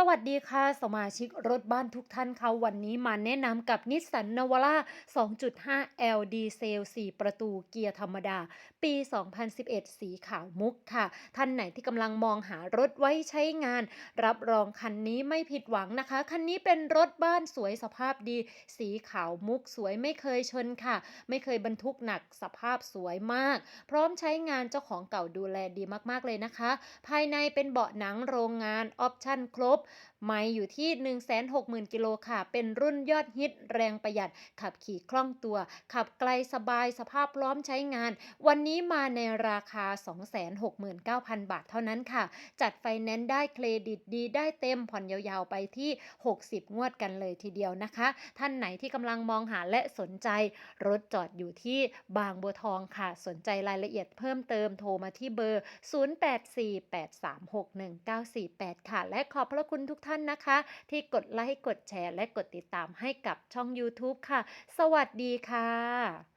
สวัสดีค่ะ สมาชิกรถบ้านทุกท่านค่ะวันนี้มาแนะนำกับนิสสันนวาร่า2.5 L ดีเซล4ประตูเกียร์ธรรมดา ปี 2011 สีขาวมุกค่ะ ท่านไหนที่กำลังมองหารถไว้ใช้งาน รับรองคันนี้ไม่ผิดหวังนะคะ คันนี้เป็นรถบ้านสวยสภาพดี สีขาวมุกสวยไม่เคยชนค่ะ ไม่เคยบรรทุกหนักสภาพสวยมาก พร้อมใช้งานเจ้าของเก่าดูแลดีมากๆเลยนะคะ ภายในเป็นเบาะหนังโรงงานออปชั่นครบไม่อยู่ที่ 160,000 กิโลค่ะ เป็นรุ่นยอดฮิตแรงประหยัด ขับขี่คล่องตัว ขับไกลสบายสภาพพร้อมใช้งาน วันนี้มาในราคา 269,000 บาทเท่านั้นค่ะ จัดไฟแนนซ์ได้เครดิตดีได้เต็มผ่อนยาวๆไปที่ 60 งวดกันเลยทีเดียวนะคะ ท่านไหนที่กำลังมองหาและสนใจ รถจอดอยู่ที่บางบัวทองค่ะ สนใจรายละเอียดเพิ่มเติมโทรมาที่เบอร์ 0848361948 ค่ะ และขอบพระคุณคุณทุกท่านนะคะ ที่กดไลค์กดแชร์ และกดติดตามให้กับช่อง YouTube ค่ะ สวัสดีค่ะ